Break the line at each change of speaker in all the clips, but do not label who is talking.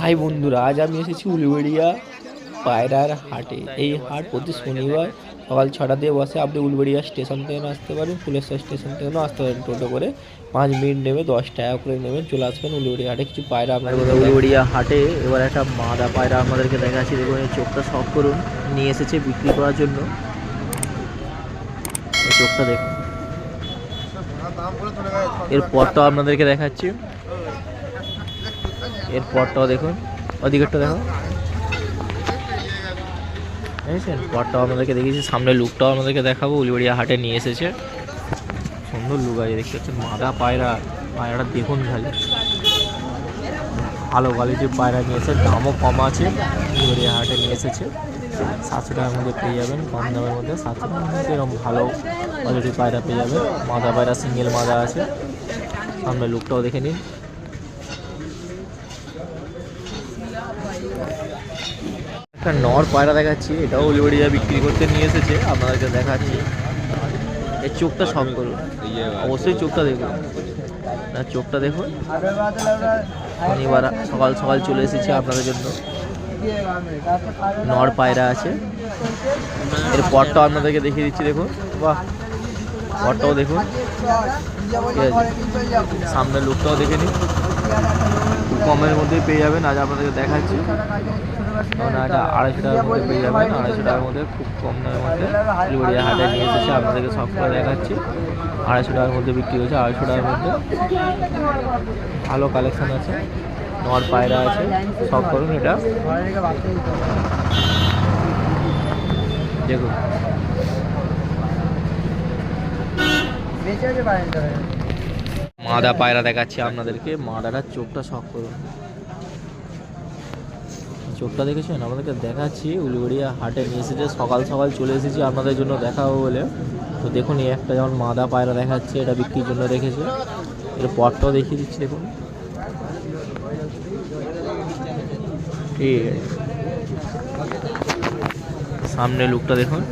High বন্ধুরা আজ আমি এসেছি উলবেড়িয়া পায়রার হাটে। এই হাট প্রতি শনিবার সকাল ছটা দিয়ে বসে। আপনি উলবেড়িয়া স্টেশন থেকে আসতে পারেন ফুলেশ্বর স্টেশন থেকেও আসতে পারেন টোটো করে। পাঁচ মিনিট নেবে দশ টাকা করে নেবেন চলে আসবেন উলবেড়িয়া হাটে। কিছু পায়রা আপনাদের
উলুড়িয়া হাটে। এবার একটা মাদা পায়রা আমাদেরকে দেখাচ্ছি। দেখুন এই চোখটা শখ করুন নিয়ে এসেছে বিক্রি করার জন্য। এই চোখটা দেখুন। এর পরটাও আপনাদেরকে দেখাচ্ছি। এর পরটাও দেখুন, ওদিকেরটা দেখো। দেখেছেন? পরটাও আপনাদেরকে দেখিয়েছি, সামনে লুকটাও আপনাদেরকে দেখাবো উলুড়িয়া হাটে নিয়ে এসেছে। সুন্দর লুক আছে, দেখতে পাচ্ছেন, মাদা পায়রা, পায়রাটা দেখুন খালি। ভালো কোয়ালিটির পায়রা নিয়েছে দামও কম আছে গড়িয়া হাটে নিয়ে এসেছে। সাতশো টাকার মধ্যে পেয়ে যাবেন, কম দামের মধ্যে সাতশো টাকার মধ্যে এরকম ভালো কোয়ালিটির পায়রা পেয়ে যাবেন। মাদা পায়রা সিঙ্গেল মাদা আছে। সামনে লুকটাও দেখে নিন। একটা নর পায়রা দেখাচ্ছি, এটাও উলিবড়িয়া বিক্রি করতে নিয়ে এসেছে, আপনাদেরকে দেখাচ্ছি। এর চোখটা সব করুন, অবশ্যই চোখটা দেখুন। না, চোখটা দেখুন। শনিবার সকাল সকাল চলে এসেছি আপনাদের জন্য। নর পায়রা আছে। এর পরটাও আপনাদেরকে দেখিয়ে দিচ্ছি, দেখুন। বাহ পরটাও দেখুন। ঠিক আছে। সামনের লুকটাও দেখে নিন। কমের মধ্যেই পেয়ে যাবেন। আজ আপনাদেরকে দেখাচ্ছি। কারণ আড়াইশো টাকার মধ্যে পেয়ে যাবেন। আড়াইশো টাকার মধ্যে খুব কম দামের মধ্যে লিবড়িয়া হাটে নিয়ে এসেছে। আপনাদেরকে সব করে দেখাচ্ছি। আড়াইশো টাকার মধ্যে বিক্রি হয়েছে। আড়াইশো টাকার মধ্যে ভালো কালেকশন আছে। নর পায়রা আছে। সব করুন এটা। দেখুন। মাদা পায়রা দেখাচ্ছি আপনাদেরকে। মাদাটার চোখটা শখ করুন। চোখটা দেখেছেন? আপনাদেরকে দেখাচ্ছি উলুগড়িয়া হাটে নিয়ে এসেছে। সকাল সকাল চলে এসেছি আপনাদের জন্য দেখাবো বলে। তো দেখুন, এই একটা যেমন মাদা পায়রা দেখাচ্ছে, এটা বিক্রির জন্য রেখেছে। এর পরটাও দেখিয়ে দিচ্ছি, দেখুন। ঠিক আছে সামনে লুকটা দেখুন।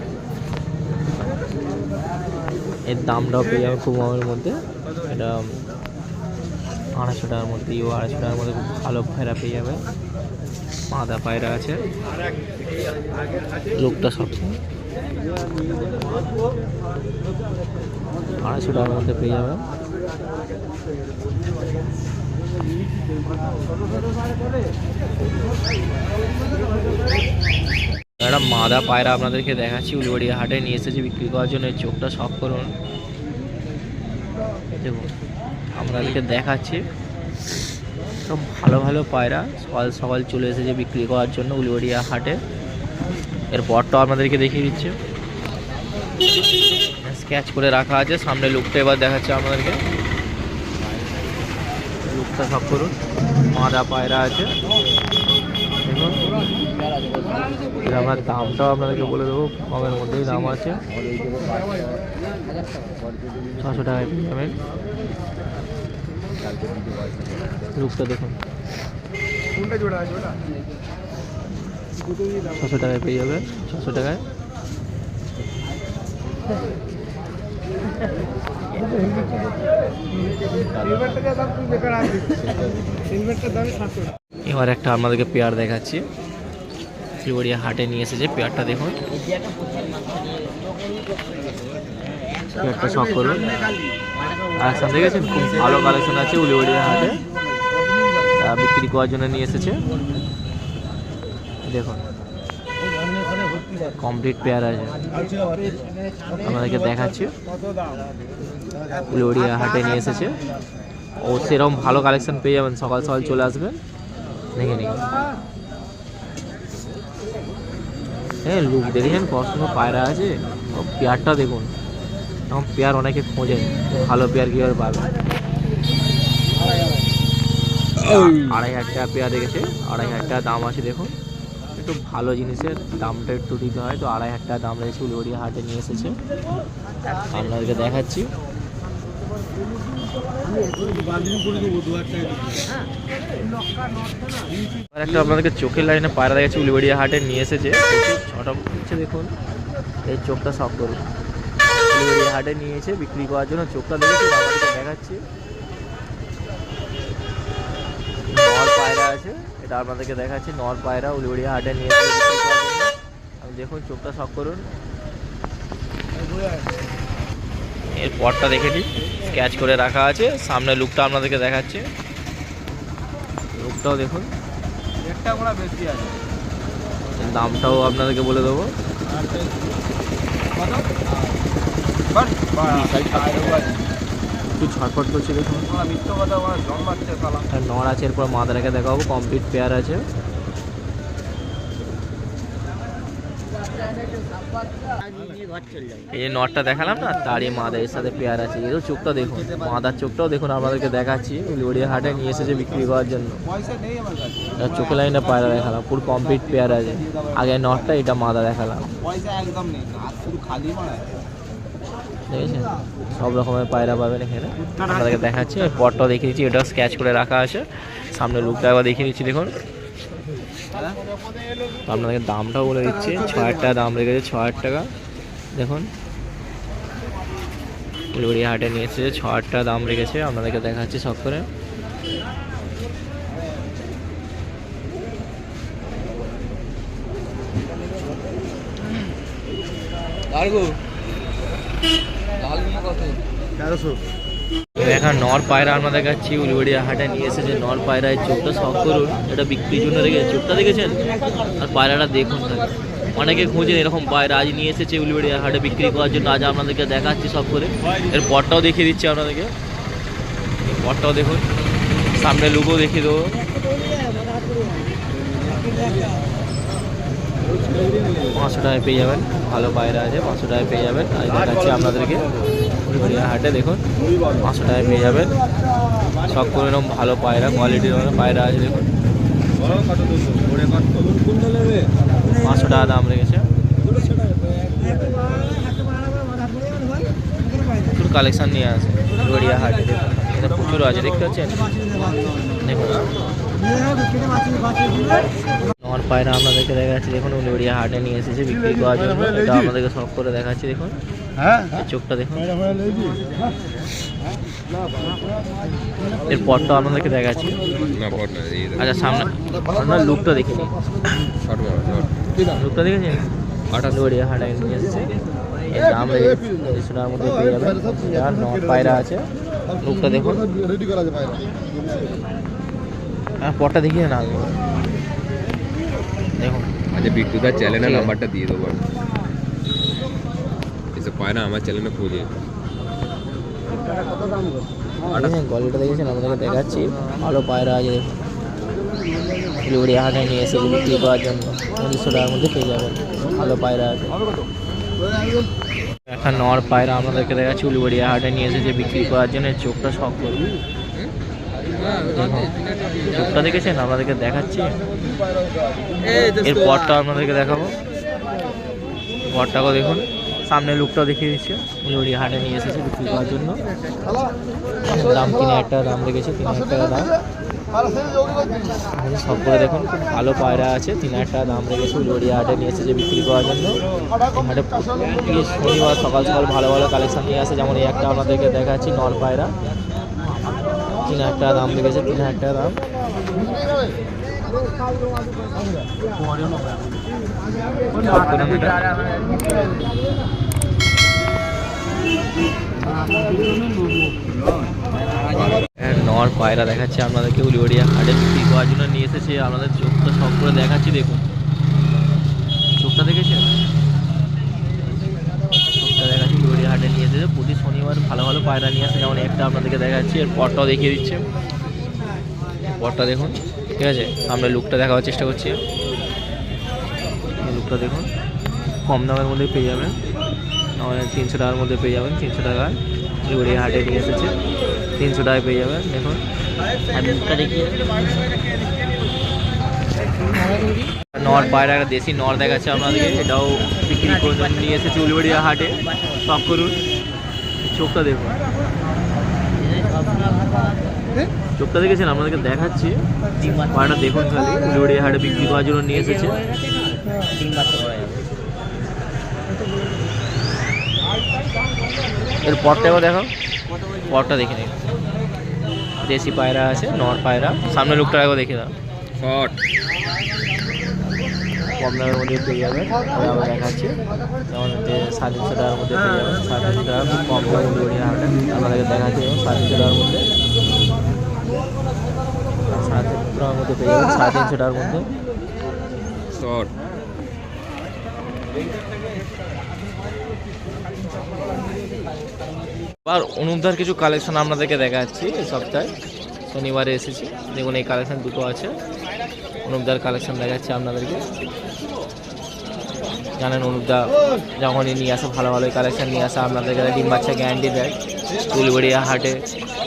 এর দামটাও পেয়ে যাবে খুব কমের মধ্যে। এটা আড়াইশো টাকার মধ্যে, ইও আড়াইশো টাকার মধ্যে খুব ভালো পায়রা পেয়ে যাবে। মাদা পায়রা আছে। লোকটা সব আড়াইশো টাকার মধ্যে পেয়ে যাবে। একটা মাদা পায়রা আপনাদেরকে দেখাচ্ছি, উলুবাড়িয়া হাটে নিয়ে এসেছি, বিক্রি করার জন্য। চোখটা শখ করুন। দেখুন। আপনাদেরকে দেখাচ্ছি। সব ভালো ভালো পায়রা। সকাল সকাল চলে এসেছে বিক্রি করার জন্য উলুবাড়িয়া হাটে। এর পরটাও আপনাদেরকে দেখিয়ে দিচ্ছে। স্কেচ করে রাখা আছে। সামনে লুকটা এবার দেখাচ্ছে আপনাদেরকে। লুকটা সব করুন। মাদা পায়রা আছে। আমার দামটাও আপনাদেরকে বলে দেবো। কমের মধ্যেই দাম আছে। ছশো টাকায় যাবেন লুকটা দেখুন। ছশো টাকায় পেয়ে যাবে ছশো টাকায়। এবার একটা আমাদেরকে পেয়ার দেখাচ্ছি। শিলিগুড়িয়া হাটে নিয়ে এসেছে পেয়ারটা দেখুন। পেয়ারটা সব করুন কালেকশন দেখেছেন, খুব ভালো কালেকশন আছে উলিগড়িয়া হাটে। বিক্রি করার জন্য নিয়ে এসেছে। দেখুন কমপ্লিট পেয়ার আছে। আমাদেরকে দেখাচ্ছি। উলিগড়িয়া হাটে নিয়ে এসেছে। ও সেরকম ভালো কালেকশন পেয়ে যাবেন, সকাল সকাল চলে আসবেন দেখে নিন। হ্যাঁ লুক দেখেছেন সুন্দর পায়রা আছে। পেয়ারটা দেখুন। এখন পেয়ার অনেকে খোঁজেন ভালো পেয়ার কীভাবে পাবে? আড়াই হাজার টাকা পেয়ার দেখেছে আড়াই হাজার টাকা দাম আছে, দেখুন। একটু ভালো জিনিসের দামটা একটু দিতে হয়, তো আড়াই হাজার টাকা দাম রয়েছে উলিবড়িয়া হাটে নিয়ে এসেছে। আপনাদেরকে দেখাচ্ছি। একটা আপনাদেরকে চোখের লাইনে পায়রা দেখাচ্ছি, উলিবাড়িয়া হাটে নিয়ে এসেছে। ছটা হচ্ছে দেখুন। এই চোখটা সব করুন। উলিবাড়িয়া হাটে নিয়েছে বিক্রি করার জন্য চোখটা দেখেছি আমাদেরকে দেখাচ্ছি। নর পায়রা আছে এটা আপনাদেরকে দেখাচ্ছি নর পায়রা উলুড়িয়া হাটে নিয়ে এসে বিক্রি করার জন্য। আপনি দেখুন চোখটা শখ করুন। এর পরটা দেখে নিন স্ক্যাচ করে রাখা আছে সামনে লুকটা আপনাদেরকে দেখাচ্ছে। লুকটাও দেখুন।
একটা বেশি আছে।
দামটাও আপনাদেরকে বলে দেবো। একটু ছটফট করছে দেখুন। নর আছে এরপর মাথা রেখে দেখাবো কমপ্লিট পেয়ার আছে। এই যে নটটা দেখালাম না? তারই মাদা, এর সাথে পেয়ার আছে। এরও চোখটা দেখুন। মাদার চোখটাও দেখুন, আপনাদেরকে দেখাচ্ছি। উলিবড়িয়া হাটে নিয়ে এসেছে বিক্রি করার জন্য। চোখে লাইনে পায়রা দেখালাম, পুরো কমপ্লিট পেয়ার আছে। আগে নটটা, এটা মাদা দেখালাম। দেখেছেন? সব রকমের পায়রা পাবেন এখানে। আপনাদেরকে দেখাচ্ছি আর পটটাও দেখিয়ে দিচ্ছি, এটাও স্ক্যাচ করে রাখা আছে। সামনে লুকটা একবার দেখিয়ে দিচ্ছি, দেখুন। তো আপনাদেরকে দামটাও বলে দিচ্ছি। ছ হাজার টাকা দাম রেখেছে ছ হাজার টাকা। দেখুন। উলুড়িয়া হাটে নিয়ে এসেছে ছ হাজার টাকা দাম রেখেছে। আপনাদেরকে দেখাচ্ছি সব করে। এখন নর পায়রা আমাদের কাছে উলুবেড়িয়া হাটে নিয়ে এসেছে। নর পায়রায় চোখটা শখ করুন, এটা বিক্রির জন্য রেখে চোখটা দেখেছেন? আর পায়রাটা দেখুন। অনেকে খোঁজেন এরকম পায়রা আজ নিয়ে এসেছে উলুবেড়িয়া হাটে বিক্রি করার জন্য। আজ আপনাদেরকে দেখাচ্ছি সব করে। এর পরটাও দেখিয়ে দিচ্ছি আপনাদেরকে। পরটাও দেখুন। সামনে লুকও দেখিয়ে দেবো। পাঁচশো টাকায় পেয়ে যাবেন। ভালো পায়রা আছে, পাঁচশো টাকায় পেয়ে যাবেন। আজ দেখাচ্ছি আপনাদেরকে হাটে দেখুন, পাঁচশো টাকায় পেয়ে যাবেন। সব করে এরকম ভালো পায়রা কোয়ালিটির পায়রা আছে, দেখুন। পাঁচশো টাকা দাম রেখেছে। প্রচুর কালেকশন নিয়ে আসে গড়িয়া হাটে দেখুন প্রচুর আছে, দেখতে পাচ্ছেন? দেখুন। নর পায়রা আপনাদেরকে দেখাচ্ছি দেখুন উলিবড়িয়া হাটে নিয়ে এসেছে বিক্রি করার জন্য। এটা আপনাদেরকে সব করে দেখাচ্ছি দেখুন। এই চোখটা দেখুন। এর পরটা আপনাদেরকে দেখাচ্ছি। আচ্ছা সামনে আপনার লুকটা দেখে নিন।
শর্ট মারো শর্ট
লুকটা দেখেছেন?
আঠাশ।
হাটে নিয়ে এসেছে। এর দাম মধ্যে পেয়ে যাবেন। আর নর পায়রা আছে লুকটা দেখুন। হ্যাঁ পরটা দেখিয়ে না। দেখুন।
আচ্ছা বিট্টুদার চ্যানেলের নাম্বারটা দিয়ে দেবো। এসব পায় না আমার চ্যানেলে খোঁজে
দেখেছেন গলিটা দেখেছেন আপনাদেরকে দেখাচ্ছি। ভালো পায়রা আছে। শিলিগুড়ি হাটে নিয়ে এসেছে বিক্রি করার জন্য উনিশশো টাকার মধ্যে পেয়ে যাবেন। ভালো পায়রা আছে। এখন নর পায়রা আপনাদেরকে দেখাচ্ছি উলুবাড়িয়া হাটে নিয়ে এসেছে বিক্রি করার জন্য চোখটা শখ দেখুন, চোখটা দেখেছেন? আপনাদেরকে দেখাচ্ছি। এর পরটা আপনাদেরকে দেখাবো। পরটাকেও দেখুন। সামনে লুকটাও দেখিয়ে দিচ্ছে। উলুবাড়িয়া হাটে নিয়ে এসেছে বিক্রি করার জন্য। দাম তিন হাজার টাকা দাম রেখেছে তিন হাজার টাকা দাম। সব করে দেখুন খুব ভালো পায়রা আছে। তিন হাজার টাকা দাম রেখেছে উলুবাড়িয়া হাটে নিয়ে এসেছে বিক্রি করার জন্য। হাটে শনিবার সকাল সকাল ভালো ভালো কালেকশন নিয়ে আসে। যেমন এই একটা আপনাদেরকে দেখাচ্ছি নর পায়রা। তিন হাজার টাকা দাম রেখেছে তিন হাজার টাকা দাম। নর পায়রা দেখাচ্ছে আপনাদেরকে উলিবড়িয়া হাটে। বিক্রি করার জন্য নিয়ে এসেছে, আপনাদের চোখটা সব করে দেখাচ্ছি, দেখুন চোখটা দেখেছেন চোখটা দেখাচ্ছি উলিবড়িয়া হাটে নিয়ে এসেছে প্রতি শনিবার ভালো ভালো পায়রা নিয়ে আসে যেমন একটা আপনাদেরকে দেখাচ্ছি, এর পরটাও দেখিয়ে দিচ্ছে। পরটা দেখুন, ঠিক আছে? আমরা লুকটা দেখাবার চেষ্টা করছি। লুকটা দেখুন, কম দামের মধ্যে পেয়ে যাবেন। আমাদের তিনশো টাকার মধ্যে পেয়ে যাবেন, তিনশো টাকায় উলিবড়িয়া হাটে নিয়ে এসেছে। তিনশো টাকায় পেয়ে যাবেন, দেখুন। নর পায়রা একটা দেশি নর দেখাচ্ছে আপনাদেরকে, এটাও বিক্রি করে নিয়ে এসেছে উলবেড়িয়া হাটে। সব করুন। চোখটা দেখুন। চোখটা দেখেছেন? আপনাদেরকে দেখাচ্ছি। পায়রাটা দেখুন খালি। উলবেড়িয়া হাটে বিক্রি করার জন্য নিয়ে এসেছে। এর পরটা দেখো পরটা দেখে নিন। দেশি পায়রা আছে, নর পায়রা। সামনে লোকটা একবার দেখে দাও।
শর্ট
কম দামের মধ্যে পেয়ে যাবেন। আমি আবার দেখাচ্ছি। যেমন সাড়ে তিনশো টাকার মধ্যে পেয়ে যাবেন। সাড়ে তিনশো টাকা খুব কম দামে উলুবেড়িয়া হাটে আপনাদেরকে দেখাচ্ছি সাড়ে তিনশো টাকার মধ্যে। সাড়ে তিনশো টাকার মধ্যে পেয়ে যাবেন। সাড়ে তিনশো টাকার মধ্যে। আর অনুপধার কিছু কালেকশন আপনাদেরকে দেখাচ্ছি এই সপ্তাহে। শনিবারে এসেছি। দেখুন, এই কালেকশন দুটো আছে। অনুপদার কালেকশন দেখাচ্ছি আপনাদেরকে। জানেন অনুপদা যখনই নিয়ে আসে ভালো ভালো কালেকশন নিয়ে আসে আপনাদেরকে ডিম বাচ্চা গ্যারান্টি দেয় ফুলবেড়িয়া হাটে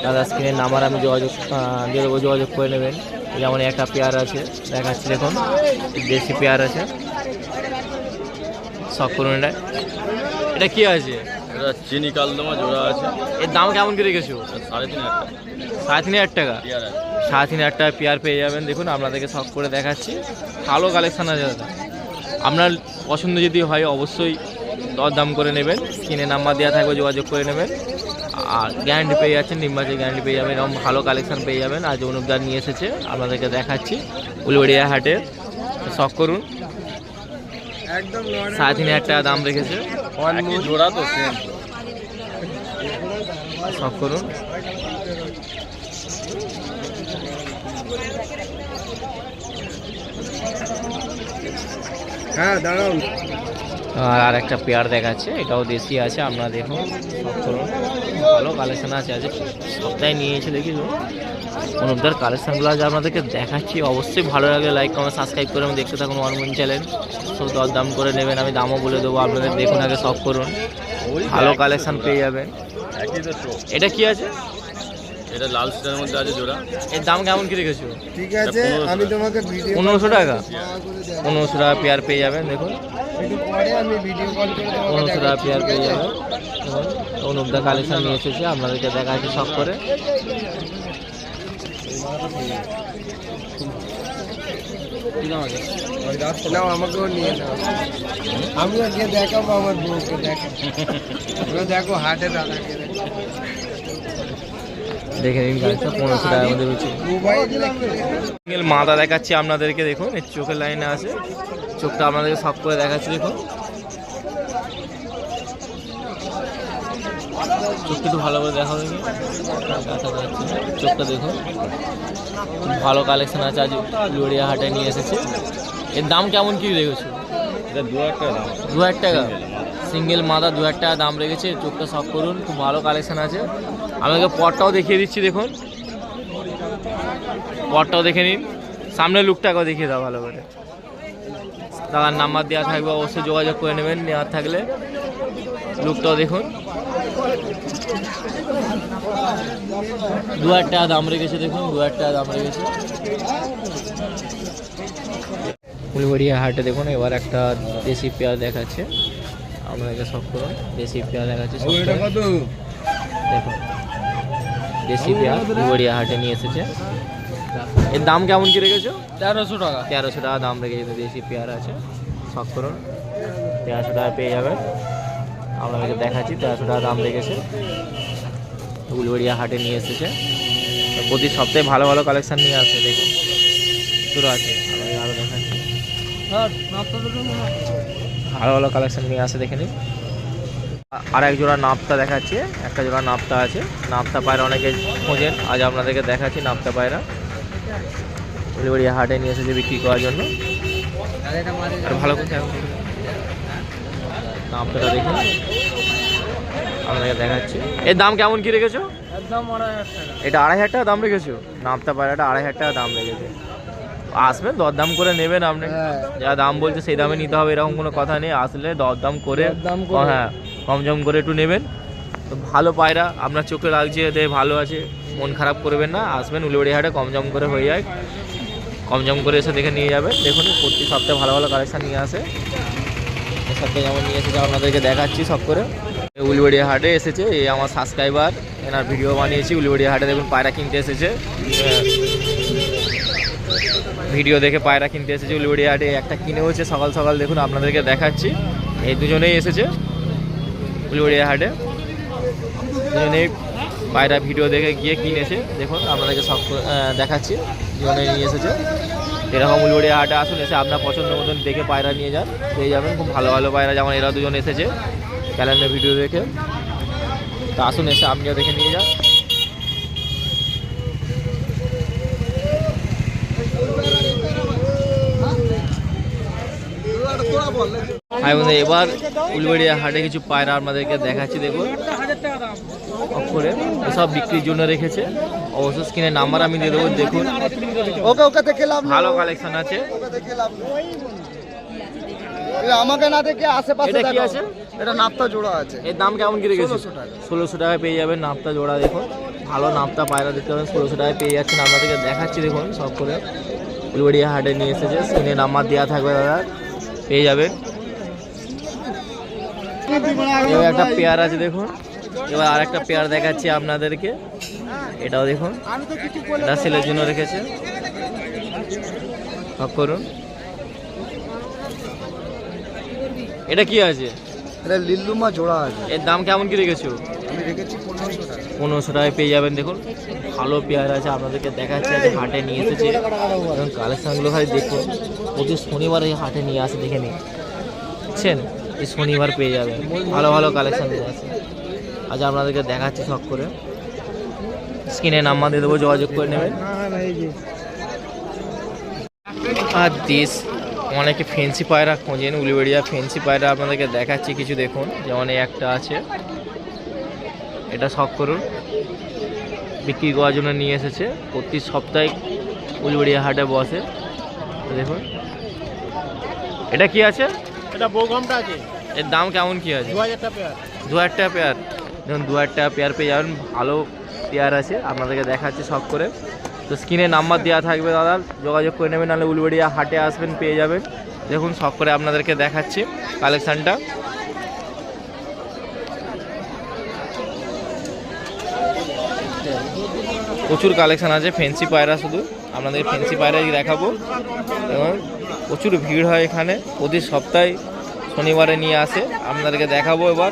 দাদা স্ক্রিনের নাম্বার আমি যোগাযোগ যোগাযোগ করে নেবেন। যেমন একটা পেয়ার আছে দেখাচ্ছি দেখুন দেশি পেয়ার আছে। শখ করুন এটা। এটা কি আছে?
এটা চিনি কালদমা জোড়া আছে।
এর দাম কেমন করে রেখেছো?
সাড়ে তিন হাজার
সাড়ে তিন হাজার টাকা? সাড়ে তিন হাজার টাকা পেয়ার পেয়ে যাবেন। দেখুন আপনাদেরকে শখ করে দেখাচ্ছি। ভালো কালেকশন আছে দাদা। আপনার পছন্দ যদি হয় অবশ্যই দর দাম করে নেবেন। স্ক্রিনে নাম্বার দেওয়া থাকবে যোগাযোগ করে নেবেন। আর গ্যারান্টি পেয়ে যাচ্ছেন নিম্বাচে গ্যারান্টি পেয়ে যাবেন এরকম ভালো কালেকশন পেয়ে যাবেন। আজ অনুপদার নিয়ে এসেছে আপনাদেরকে দেখাচ্ছি। উলবেড়িয়া হাটে শখ করুন। সাড়ে তিন হাজার টাকা দাম রেখেছে।
জোড়া তো সেম
শখ করুন।
হ্যাঁ দাঁড়াও।
আর আর একটা পেয়ার দেখাচ্ছে এটাও দেশি আছে আপনারা দেখুন সব করুন ভালো কালেকশন আছে আজ সপ্তাহে নিয়েছে দেখি অনুপদার কালেকশনগুলো আজ আপনাদেরকে দেখাচ্ছি। অবশ্যই ভালো লাগে লাইক কমেন্ট সাবস্ক্রাইব করে আমি দেখতে থাকুন ওয়ান চ্যানেল সব দরদাম করে নেবেন আমি দামও বলে দেবো আপনাদের দেখুন আগে সব করুন। ভালো কালেকশন পেয়ে যাবেন। এটা কি আছে?
এটা লাল সিটার মধ্যে আছে জোড়া।
এর দাম কেমন কি রেখেছো?
ঠিক আছে আমি তোমাকে ভিডিও
পনেরোশো টাকা? পনেরোশো টাকা পেয়ার পেয়ে যাবেন দেখুন।
একটু পরে আমি ভিডিও কল করে তোমাকে
পনেরোশো টাকা পেয়ার পেয়ে যাবে অনুপদা কালেকশন নিয়ে এসেছে আপনাদেরকে দেখা আছে সব করে।
আমাকেও নিয়ে নাও। আমিও গিয়ে দেখাবো আমার বউকে দেখো। ওরা দেখো হাটে দাদাকে দেখো।
নিন গাড়িটা পনেরোশো টাকার মধ্যে রয়েছে। সিঙ্গেল মাথা দেখাচ্ছি আপনাদেরকে দেখুন এর চোখের লাইনে আছে। চোখটা আপনাদেরকে সব করে দেখাচ্ছি দেখুন। চোখটা একটু ভালো করে দেখা দেখি। চোখটা দেখুন। খুব ভালো কালেকশন আছে আজ লড়িয়া হাটে নিয়ে এসেছে। এর দাম কেমন কি রেখেছো
এটা দু একটা দাম।
দু হাজার টাকা? সিঙ্গেল মাথা দু হাজার টাকা দাম রেখেছে, চোখটা সব করুন, খুব ভালো কালেকশান আছে। আমাকে পটটাও দেখিয়ে দিচ্ছি, দেখুন। পটটাও দেখে নিন। সামনে লুকটাকেও দেখিয়ে দাও ভালো করে। দাদার নাম্বার দেওয়া থাকবে, অবশ্যই যোগাযোগ করে নেবেন, নেওয়ার থাকলে। লুকটাও দেখুন। দু হাজার টাকা দাম রেখেছে, দেখুন, দু হাজার টাকা দাম রেখেছে। ফুলবাড়িয়া হাটে দেখুন, এবার একটা দেশি পেয়ার দেখাচ্ছে। আপনাদেরকে সব করুন। দেশি পেয়ার দেখাচ্ছে দেখুন। দেশি পেয়ার ফুলবাড়িয়া হাটে নিয়ে এসেছে। এর দাম কেমন কি রেখেছো?
তেরোশো টাকা।
তেরোশো টাকা দাম রেখেছে দেশি পেয়ার আছে। সব করুন। তেরোশো টাকা পেয়ে যাবেন। আপনাদেরকে দেখাচ্ছি তেরোশো টাকা দাম রেখেছে। উলবেড়িয়া হাটে নিয়ে এসেছে। তো প্রতি সপ্তাহে ভালো ভালো কালেকশন নিয়ে আসে দেখুন। শুরু আছে। আপনাকে আরও দেখাচ্ছি। ভালো ভালো কালেকশন নিয়ে আসে দেখে নিন আর এক জোড়া নাপতা দেখাচ্ছি একটা জোড়া নাপতা আছে। নাপতা পায়রা অনেকে খোঁজেন আজ আপনাদেরকে দেখাচ্ছি নাপতা পায়রা। উলিবাড়িয়া হাটে নিয়ে এসেছে বিক্রি করার জন্য। আর ভালো করে দেখুন। নাপতাটা দেখুন আপনাদেরকে দেখাচ্ছি। এর দাম কেমন কি রেখেছো? এটা আড়াই হাজার টাকা দাম রেখেছো? নাপতা পায়রাটা আড়াই হাজার টাকা দাম রেখেছে। আসবেন দরদাম করে নেবেন আপনি।
হ্যাঁ।
যা দাম বলছে সেই দামে নিতে হবে এরকম কোনো কথা নেই। আসলে দরদাম করে হ্যাঁ কম জম করে একটু নেবেন। তো ভালো পায়রা আপনার চোখে লাগছে এতে ভালো আছে মন খারাপ করবেন না। আসবেন উলিবাড়ি হাটে কম জম করে হয়ে যায়। কম জম করে এসে দেখে নিয়ে যাবেন দেখুন প্রতি সপ্তাহে ভালো ভালো কালেকশান নিয়ে আসে। এ সপ্তাহে যেমন নিয়ে এসেছে আপনাদেরকে দেখাচ্ছি সব করে। উলিবাড়ি হাটে এসেছে এই আমার সাবস্ক্রাইবার এনার ভিডিও বানিয়েছি। উলিবাড়ি হাটে দেখুন পায়রা কিনতে এসেছে। ভিডিও দেখে পায়রা কিনতে এসেছে উলিবাড়ি হাটে একটা কিনে হয়েছে, সকাল সকাল দেখুন আপনাদেরকে দেখাচ্ছি। এই দুজনেই এসেছে উলিবাড়ি হাটে দুজনেই পায়রা ভিডিও দেখে গিয়ে কিনেছে। দেখুন, আপনাদেরকে সব দেখাচ্ছি। দুজনে নিয়ে এসেছে। এরকম উলবড়িয়া হাটে আসুন, এসে আপনার পছন্দ মতন দেখে পায়রা নিয়ে যান। পেয়ে যাবেন, খুব ভালো ভালো পায়রা। যেমন এরা দুজন এসেছে ক্যালেন্ডার ভিডিও দেখে। তো আসুন, এসে আপনিও দেখে নিয়ে যান। হাই বন্ধু এবার উলবেড়িয়া হাটে কিছু পায়রা আপনাদেরকে দেখাচ্ছি দেখুন। অক্ষরে সব বিক্রির জন্য রেখেছে। অবশ্য স্ক্রিনে নাম্বার আমি দিয়ে দেবো দেখুন।
ওকে ওকে দেখে লাভ
ভালো কালেকশন আছে।
আমাকে না দেখে আশেপাশে
এটা কি আছে?
এটা নাপ্তা জোড়া আছে।
এর দাম কেমন কি রেখেছে?
1600 টাকা।
ষোলোশো টাকায় পেয়ে যাবেন নাপতা জোড়া দেখুন। ভালো নাপতা পায়রা দেখতে পাবেন ষোলোশো টাকায় পেয়ে যাচ্ছেন। আপনাদেরকে দেখাচ্ছি দেখুন সব করে। উলবেড়িয়া হাটে নিয়ে এসেছে। স্ক্রিনে নাম্বার দেওয়া থাকবে দাদা। পেয়ে যাবেন এবার একটা পেয়ার আছে দেখুন। এবার আর একটা পেয়ার দেখাচ্ছি আপনাদেরকে। এটাও দেখুন। এটা সেলের জন্য রেখেছে। করুন। এটা কি আছে?
এটা লিল্লুমা জোড়া আছে।
এর দাম কেমন কি রেখেছো?
আমি রেখেছি পনেরোশো টাকা।
পনেরোশো টাকায় পেয়ে যাবেন দেখুন। ভালো পেয়ার আছে, আপনাদেরকে দেখাচ্ছে যে হাটে নিয়ে এসেছে। এবং কালেকশানগুলো খালি দেখুন প্রতি শনিবার এই হাটে নিয়ে আসে, দেখে নিন। বুঝছেন? এই শনিবার পেয়ে যাবেন। ভালো ভালো কালেকশান নিয়ে আসে আজ আপনাদেরকে দেখাচ্ছি সব করে। স্ক্রিনে নাম্বার দিয়ে দেবো, যোগাযোগ করে নেবেন। আর দেশ, অনেকে ফেন্সি পায়রা খোঁজেন, উলিবেড়িয়া ফেন্সি পায়রা আপনাদেরকে দেখাচ্ছি, কিছু দেখুন, যেমন একটা আছে। এটা শখ করুন। বিক্রি করার জন্য নিয়ে এসেছে। প্রতি সপ্তাহে উলবেড়িয়া হাটে বসে। দেখুন। এটা কি আছে?
এটা বৌগমটা আছে।
এর দাম কেমন কি আছে?
দু হাজার টাকা পেয়ার।
দু হাজার টাকা পেয়ার। দেখুন দু হাজার টাকা পেয়ার পেয়ে যাবেন। ভালো পেয়ার আছে। আপনাদেরকে দেখাচ্ছি সব করে। তো স্ক্রিনে নাম্বার দেওয়া থাকবে দাদা। যোগাযোগ করে নেবেন নাহলে উলবেড়িয়া হাটে আসবেন পেয়ে যাবেন। দেখুন সব করে আপনাদেরকে দেখাচ্ছি কালেকশানটা। প্রচুর কালেকশান আছে ফেন্সি পায়রা শুধু। আপনাদের ফেন্সি পায়রাই দেখাবো। এবং প্রচুর ভিড় হয় এখানে। প্রতি সপ্তাহে শনিবারে নিয়ে আসে। আপনাদেরকে দেখাবো এবার।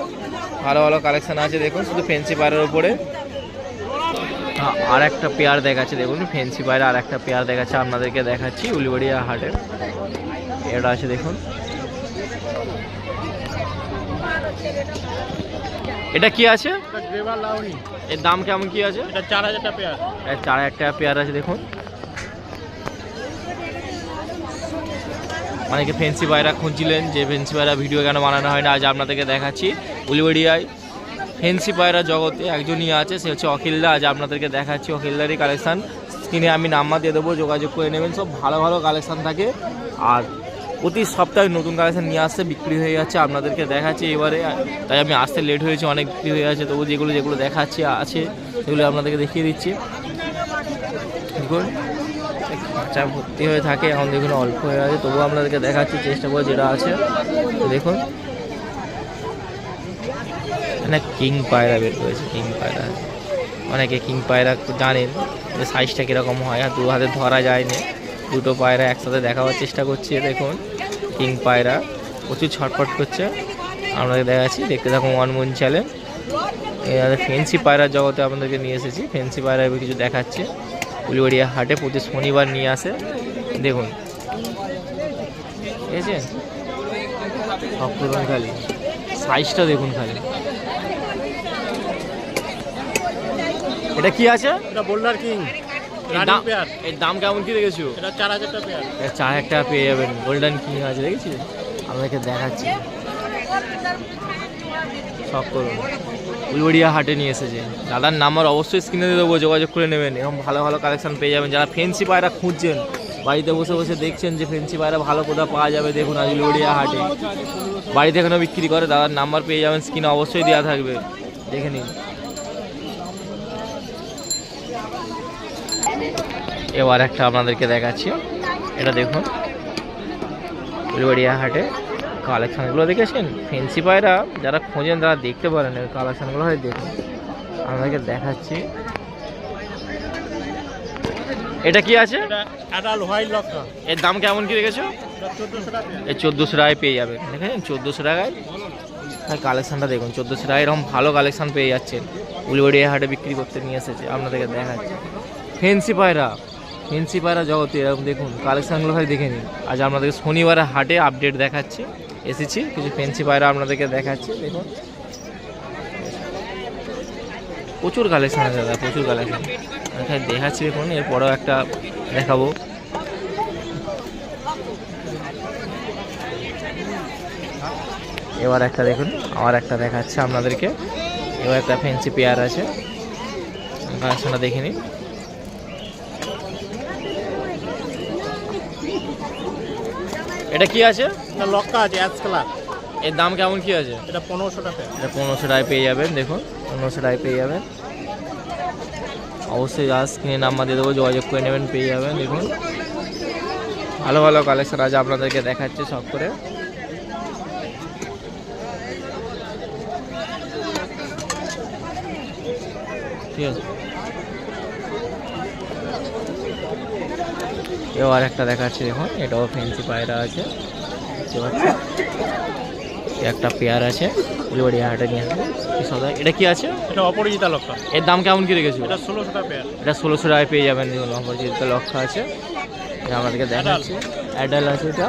ভালো ভালো কালেকশান আছে, দেখুন, শুধু ফেন্সি পায়রার উপরে। আর একটা পেয়ার দেখাচ্ছে, দেখুন ফেন্সি পায়রা, আর একটা পেয়ার দেখাচ্ছে, আপনাদেরকে দেখাচ্ছি, উলিবাড়িয়া হাটে এটা আছে, দেখুন। এটা কি আছে? এর দাম কেমন কি আছে?
এটা চার হাজার টাকা পেয়ার।
চার হাজার টাকা পেয়ার আছে দেখুন। অনেকে ফেন্সি পায়রা খুঁজছিলেন যে ফেন্সি পায়রা ভিডিও কেন বানানো হয় না আজ আপনাদেরকে দেখাচ্ছি উলিবেড়িয়ায় ফেন্সি পায়রা জগতে একজনই আছে সে হচ্ছে অখিলদা আজ আপনাদেরকে দেখাচ্ছি অখিলদারই কালেকশান স্ক্রিনে আমি নাম্বার দিয়ে দেবো যোগাযোগ করে নেবেন। সব ভালো ভালো কালেকশান থাকে। আর প্রতি সপ্তাহে নতুন কালেকশান নিয়ে আসছে বিক্রি হয়ে যাচ্ছে, আপনাদেরকে দেখাচ্ছি এবারে। তাই আমি আসতে লেট হয়েছে, অনেক বিক্রি হয়ে যাচ্ছে, তবু যেগুলো যেগুলো দেখাচ্ছি, আছে, সেগুলো আপনাদেরকে দেখিয়ে দিচ্ছি। বাচ্চা ভর্তি হয়ে থাকে, এখন দেখুন অল্প হয়ে আছে তবুও আপনাদেরকে দেখাচ্ছি, চেষ্টা করে যেটা আছে, দেখুন। এখানে কিং পায়রা বের করেছে কিং পায়রা। অনেকে কিং পায়রা জানেন, সাইজটা কীরকম হয়, আর দু হাতে ধরা যায় না দুটো পায়রা একসাথে দেখাবার চেষ্টা করছি দেখুন, কিং পায়রা, প্রচুর ছটফট করছে। আপনাদের দেখাচ্ছি, দেখতে থাকুন ওয়ান মুন চ্যানেল ফেন্সি পায়রার জগতে আপনাদেরকে নিয়ে এসেছি ফেন্সি পায়রা এবার কিছু দেখাচ্ছে। উলিবাড়িয়া হাটে প্রতি শনিবার নিয়ে আসে, দেখুন। ঠিক আছে খালি। সাইজটা দেখুন খালি। এটা কি আছে?
এটা বোল্ডার কিং।
এর দাম কেমন কি
এটা চার হাজার টাকা পেয়ার
চার হাজার টাকা পেয়ে যাবেন। গোল্ডেন কিং আছে দেখেছি? আপনাকে দেখাচ্ছি। সব করুন। উলবড়িয়া হাটে নিয়ে এসেছে। দাদার নাম্বার অবশ্যই স্ক্রিনে দিয়ে দেবো যোগাযোগ করে নেবেন। এরকম ভালো ভালো কালেকশন পেয়ে যাবেন। যারা ফেন্সি পায়রা খুঁজছেন বাড়িতে বসে বসে দেখছেন যে ফেন্সি পায়রা ভালো কোথাও পাওয়া যাবে দেখুন আজ উলবড়িয়া হাটে। বাড়িতে এখানেও বিক্রি করে দাদার নাম্বার পেয়ে যাবেন স্ক্রিনে অবশ্যই দেওয়া থাকবে। দেখে নিন। এবার একটা আপনাদেরকে দেখাচ্ছি। এটা দেখুন। উলবাড়িয়া হাটে কালেকশানগুলো দেখেছেন? ফেন্সি পায়রা যারা খোঁজেন তারা দেখতে পারেন এই কালেকশানগুলো। হয় দেখুন। আপনাদেরকে দেখাচ্ছি। এটা কি আছে? এর দাম কেমন কি রেখেছো? এই চোদ্দোশো টাকায় পেয়ে যাবেন। দেখেছেন চোদ্দোশো টাকায়। আর কালেকশানটা দেখুন। চোদ্দোশো টাকায় এরকম ভালো কালেকশান পেয়ে যাচ্ছেন। উলবাড়িয়া হাটে বিক্রি করতে নিয়ে এসেছে। আপনাদেরকে দেখাচ্ছি। ফেন্সি পায়রা। ফেন্সি পায়রা জগতে, এরকম দেখুন কালেকশানগুলো ভাই দেখে নিন। আজ আপনাদেরকে শনিবারে হাটে আপডেট দেখাচ্ছি, এসেছি, কিছু ফেন্সি পায়রা আপনাদেরকে দেখাচ্ছি, দেখুন। প্রচুর কালেকশান আছে দাদা, প্রচুর কালেকশন এখানে দেখাচ্ছি দেখুন, এরপরেও একটা দেখাবো। এবার একটা দেখুন, আবার একটা দেখাচ্ছে আপনাদেরকে। এবার একটা ফেন্সি পেয়ার আছে। কালেকশনটা দেখে নিন। এটা কি আছে?
এটা লক্কা আছে অ্যাজ কালার।
এর দাম কেমন কি আছে?
এটা পনেরোশো টাকা।
এটা পনেরোশো টাকায় পেয়ে যাবেন দেখুন পনেরোশো টাকায় পেয়ে যাবেন। অবশ্যই আজ স্ক্রিনে নাম্বার দিয়ে দেবো যোগাযোগ করে নেবেন পেয়ে যাবেন দেখুন। ভালো ভালো কালেকশন আজ আপনাদেরকে দেখাচ্ছে সব করে। ঠিক আছে। এবার একটা দেখাচ্ছি দেখুন এটাও ফেন্সি পায়রা আছে। একটা পেয়ার আছে উলবাড়ি হাটে নিয়ে আসবে। এটা কি আছে?
এটা অপরিচিতা লক্কা
এর দাম কেমন কি রেখেছো?
এটা ষোলোশো টাকা পেয়ার
এটা ষোলোশো টাকায় পেয়ে যাবেন দেখুন অপরিচিত লক্ষ্য আছে। আমাদেরকে দেখাচ্ছে। অ্যাডাল আছে এটা।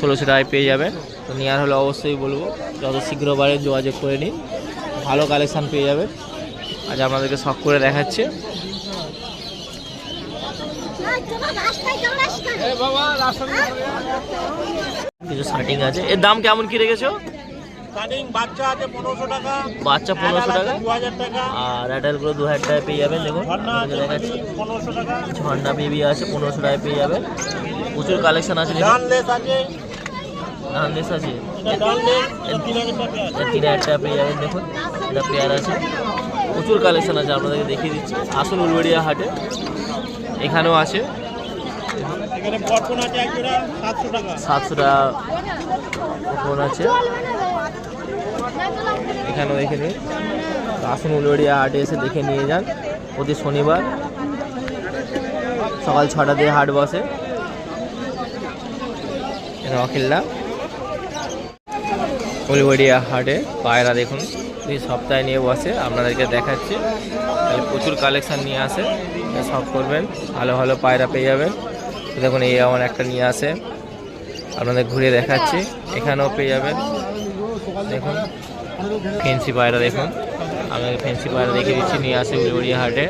ষোলোশো টাকায় পেয়ে যাবেন। তো নেওয়ার হলে অবশ্যই বলব যত শীঘ্র পারে যোগাযোগ করে নিন। ভালো কালেকশান পেয়ে যাবেন। আজ আপনাদেরকে শখ করে দেখাচ্ছে। কিছু শার্টিং আছে। এর দাম কেমন কি রেখেছো?
বাচ্চা পনেরোশো টাকা।
আর অ্যাডালগুলো দু হাজার টাকায় পেয়ে যাবেন দেখুন। দেখাচ্ছি। ঝর্ণা বেবি আছে পনেরোশো টাকায় পেয়ে যাবেন। প্রচুর কালেকশন আছে ধানলেস আছে।
তিন হাজার টাকা
পেয়ে যাবেন দেখুন। এটা পেয়ার আছে। প্রচুর কালেকশন আছে আপনাদেরকে দেখিয়ে দিচ্ছি। আসুন উলবেড়িয়া হাটে। এখানেও আছে।
এখানে পটকন আছে এক জোড়া সাতশো টাকা।
সাতশো টাকা ফোন আছে। এখানেও দেখে নিন। আসুন উলবেড়িয়া হাটে এসে দেখে নিয়ে যান। প্রতি শনিবার সকাল ছটা দিয়ে হাট বসে। রকিল্লা উলবেড়িয়া হাটে পায়রা দেখুন। এই সপ্তাহে নিয়ে বসে। আপনাদেরকে দেখাচ্ছি। তাহলে প্রচুর কালেকশন নিয়ে আসে। সব করবেন। ভালো ভালো পায়রা পেয়ে যাবেন। দেখুন এই আমার একটা নিয়ে আসে আপনাদের ঘুরে দেখাচ্ছি। এখানেও পেয়ে যাবেন। দেখুন ফেন্সি পায়রা দেখুন। আমি ফেন্সি পায়রা দেখে দিচ্ছি নিয়ে আসে উলবেড়িয়া হাটে।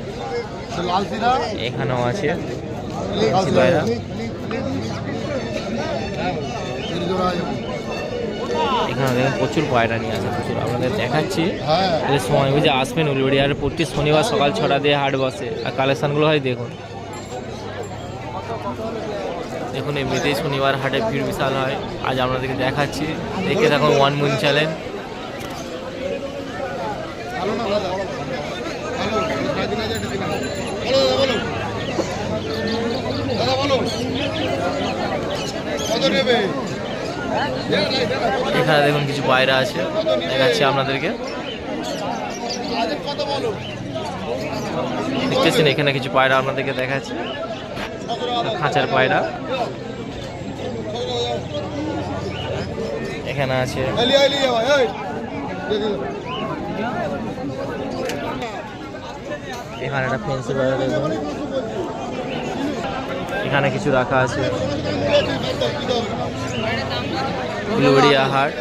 এখানেও আছে ফেন্সি পায়রা। এখানে দেখুন প্রচুর পায়রা নিয়ে আসে প্রচুর। আপনাদের দেখাচ্ছি। এদের সময় বুঝে আসবেন উলবেড়িয়ার প্রতি শনিবার সকাল ছটা দিয়ে হাট বসে। আর কালেকশানগুলো হয় দেখুন। দেখুন, এমনিতেই শনিবার হাটে ভিড় বিশাল হয়। আজ আপনাদেরকে দেখাচ্ছি। দেখে দেখুন ওয়ান মুন চ্যানেল এখানে দেখুন কিছু পায়রা আছে। দেখাচ্ছি আপনাদেরকে। দেখতেছেন, এখানে কিছু পায়রা আপনাদেরকে দেখাচ্ছি। খাঁচার পায়রা। এখানে আছে এখানে একটা ফেন্সি পায়রা দেখুন এখানে কিছু রাখা আছে। হাট।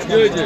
কি হয়েছে